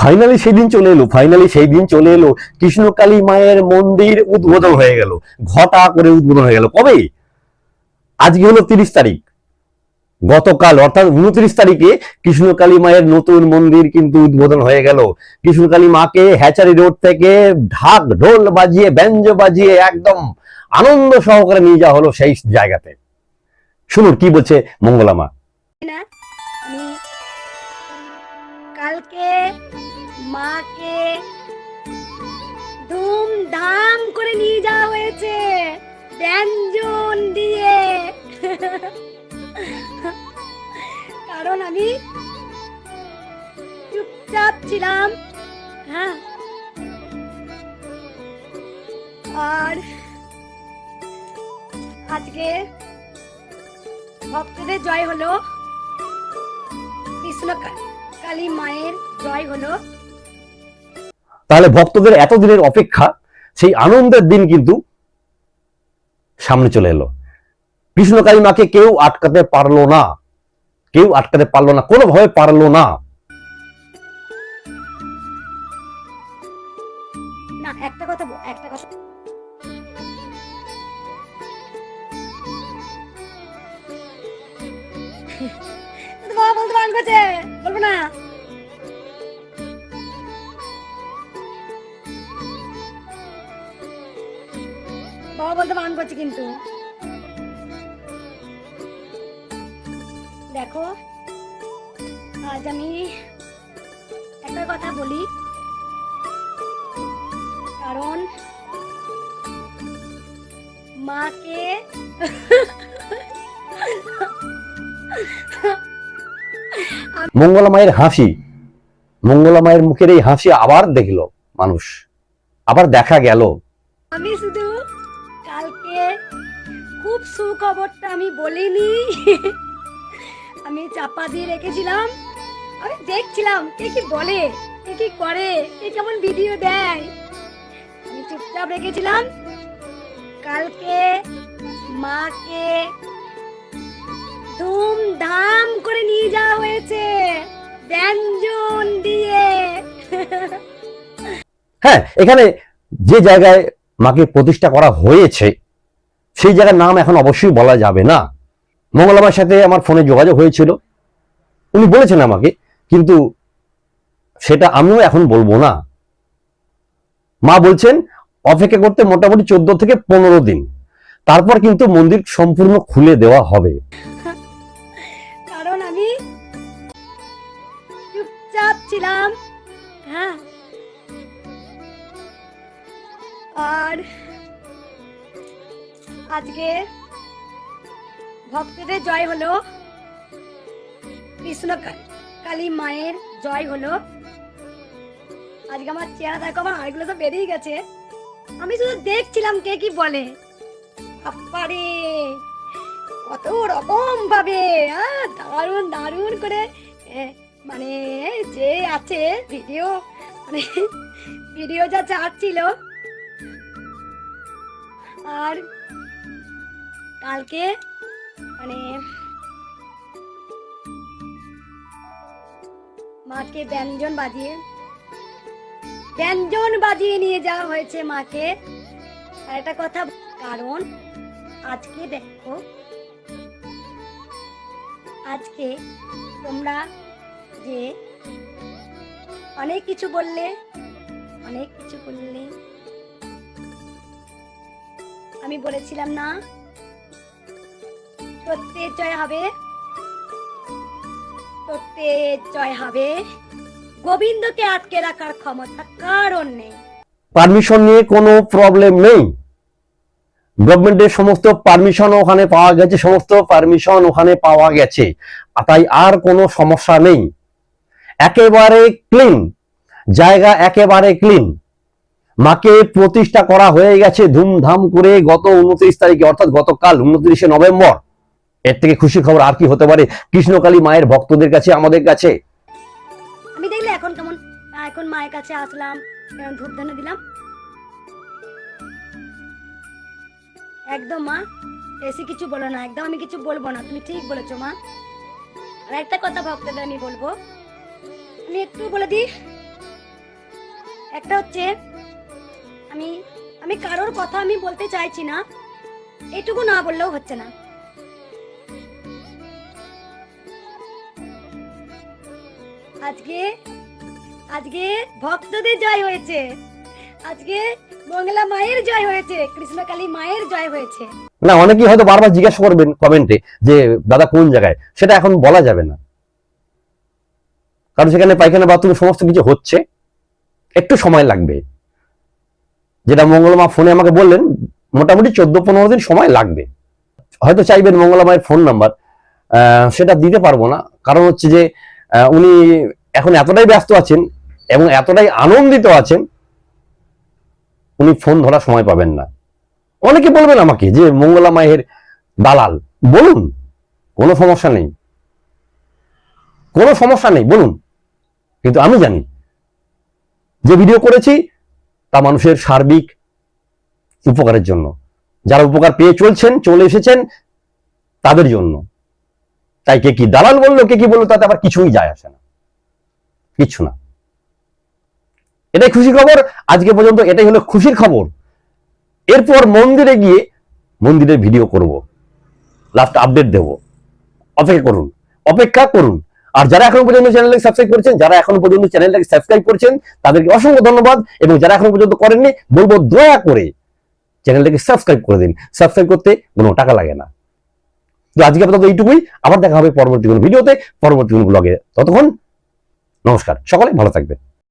Finally সেই দিন চলে এলো ফাইনালি সেই দিন চলে এলো। কৃষ্ণকালী মায়ের মন্দির উদ্বোধন হয়ে গেল, ঘটা করে উদ্বোধন হয়ে গেল। কবে? আজকে হলো তিরিশ তারিখ। গতকাল, অর্থাৎ উনত্রিশ তারিখে কৃষ্ণকালী মায়ের নতুন মন্দির কিন্তু উদ্বোধন হয়ে গেল। কৃষ্ণকালী মাকে হ্যাচারি রোড থেকে ঢাক ঢোল বাজিয়ে, ব্যঞ্জ বাজিয়ে একদম আনন্দ সহকারে নিয়ে যাওয়া হলো সেই জায়গাতে। শুনুন, কি বলছে মঙ্গলা মা? কালকে মাকে ধুমধাম করে নিয়ে যাওয়া হয়েছে। ব্যঞ্জন দিয়ে। কারণ আমি চুপচাপ ছিলাম। হ্যাঁ। আর আজকে ভক্তদের জয় হলো। কৃষ্ণ কালী মায়ের জয় হলো। তাহলে ভক্তদের এতদিনের অপেক্ষা সেই আনন্দের দিন কিন্তু সামনে চলে এলো। কৃষ্ণকালী মাকে কেউ আটকাতে পারল না। কেউ আটকাতে পারল না কোনোভাবে পারল না। না একটা কথা বল- একটা কথা বলতে বলতে বান করছে কিন্তু। দেখো আজ আমি একটা কথা বলি। কারণ মাকে মঙ্গলা মায়ের হাসি মঙ্গলা মায়ের মুখের এই হাসি আবার দেখল মানুষ আবার দেখা গেল। আমি শুধু খুব সুখবরটা আমি বলিনি। আমি চাপা দিয়ে রেখেছিলাম। আমি দেখছিলাম কে কি বলে, কে কি করে, কে কেমন ভিডিও দেয়। আমি চুপচাপ রেখেছিলাম। কালকে মাকে ধুমধাম করে নিয়ে যাওয়া হয়েছে। ব্যঞ্জন দিয়ে। হ্যাঁ এখানে যে জায়গায় মাকে প্রতিষ্ঠা করা হয়েছে সেই জায়গার নাম এখন অবশ্যই বলা যাবে না। মঙ্গলামার সাথে আমার ফোনে যোগাযোগ হয়েছিল। উনি বলেছেন আমাকে, কিন্তু সেটা আমিও এখন বলব না। মা বলছেন, অপেক্ষা করতে মোটামুটি চোদ্দ থেকে পনেরো দিন। তারপর কিন্তু মন্দির সম্পূর্ণ খুলে দেওয়া হবে। কারণ আমি চুপচাপ ছিলাম। হ্যাঁ। আর আজকে ভক্তদের জয় হলো কৃষ্ণ কালী মায়ের জয় হলো। আজকে আমার চেহারা দেখো, আমার হাড়গুলো সব বেরিয়ে গেছে। আমি শুধু দেখছিলাম কে কি বলে। আপারে, কত রকম ভাবে দারুণ দারুণ করে মানে যে আছে ভিডিও মানে ভিডিও যা চাচ্ছিল আর কালকে মানে মাকে ব্যঞ্জন বাজিয়ে ব্যঞ্জন বাজিয়ে নিয়ে যাওয়া হয়েছে মাকে। একটা কথা কারণ আজকে দেখো, আজকে তোমরা যে অনেক কিছু বললে, অনেক কিছু বললে আমি বলেছিলাম না। সত্যের জয় হবে। সত্যের জয় হবে। গোবিন্দকে আটকে রাখার ক্ষমতা কারণ নেই। পারমিশন নিয়ে কোনো প্রবলেম নেই। গভর্নমেন্টের সমস্ত পারমিশন ওখানে পাওয়া গেছে, সমস্ত পারমিশন ওখানে পাওয়া গেছে। তাই আর কোনো সমস্যা নেই। একেবারে ক্লিন জায়গা একেবারে ক্লিন মাকে প্রতিষ্ঠা করা হয়ে গেছে ধুমধাম করে গত উনত্রিশ তারিখে, অর্থাৎ গতকাল উনত্রিশে নভেম্বর। এর থেকে খুশি খবর আর কি হতে পারে কৃষ্ণকালী মায়ের ভক্তদের কাছে, আমাদের কাছে? আমি দেখলে এখন কেমন, এখন মায়ের কাছে আসলাম ধূপ ধনে দিলাম। একদম মা বেশি কিছু বলো না, একদম আমি কিছু বলব না, তুমি ঠিক বলেছ মা। আর একটা কথা ভক্তদের আমি বলব, আমি একটু বলে দিই। একটা হচ্ছে আমি আমি কারোর কথা আমি বলতে চাইছি না। এটুকু না বললেও হচ্ছে না। আজকে আজকে ভক্তদের জয় হয়েছে। আজকে মঙ্গলা মায়ের জয় হয়েছে, কৃষ্ণকালী মায়ের জয় হয়েছে। না, অনেকেই হয়তো বারবার জিজ্ঞাসা করবেন কমেন্টে যে, দাদা, কোন জায়গায়? সেটা এখন বলা যাবে না। কারণ সেখানে পায়খানা, বাথরুম, সমস্ত কিছু হচ্ছে। একটু সময় লাগবে। যেটা মঙ্গলমা ফোনে আমাকে বললেন, মোটামুটি চোদ্দ পনেরো দিন সময় লাগবে। হয়তো চাইবেন মঙ্গলা মায়ের ফোন নাম্বার। সেটা দিতে পারব না। কারণ হচ্ছে যে উনি এখন এতটাই ব্যস্ত আছেন এবং এতটাই আনন্দিত আছেন, উনি ফোন ধরার সময় পাবেন না। অনেকে বলবেন আমাকে যে, মঙ্গলা মায়ের দালাল। বলুন, কোনো সমস্যা নেই। কোনো সমস্যা নেই, বলুন। কিন্তু আমি জানি যে ভিডিও করেছি তা মানুষের সার্বিক উপকারের জন্য। যারা উপকার পেয়ে চলছেন, চলে এসেছেন তাদের জন্য। তাই কে কি দালাল বলল, কে কি বলল, তাতে আবার কিছুই যায় আসে না। কিচ্ছু না। এটাই খুশির খবর। আজকে পর্যন্ত এটাই হলো খুশির খবর। এরপর মন্দিরে গিয়ে মন্দিরের ভিডিও করব। লাস্ট আপডেট দেব। অপেক্ষা করুন। অপেক্ষা করুন। আর যারা এখন পর্যন্ত চ্যানেলটাকে সাবস্ক্রাইব করেছেন, যারা এখন পর্যন্ত চ্যানেলটাকে সাবস্ক্রাইব করেছেন, তাদেরকে অসংখ্য ধন্যবাদ এবং যারা এখনও পর্যন্ত করেননি, বলব দয়া করে চ্যানেলটাকে সাবস্ক্রাইব করে দিন। সাবস্ক্রাইব করতে কোনো টাকা লাগে না। তো আজকে আপাতত এইটুকুই। আবার দেখা হবে পরবর্তী কোনো ভিডিওতে, পরবর্তী কোনো ব্লগে ততক্ষণ নমস্কার। সকলে ভালো থাকবে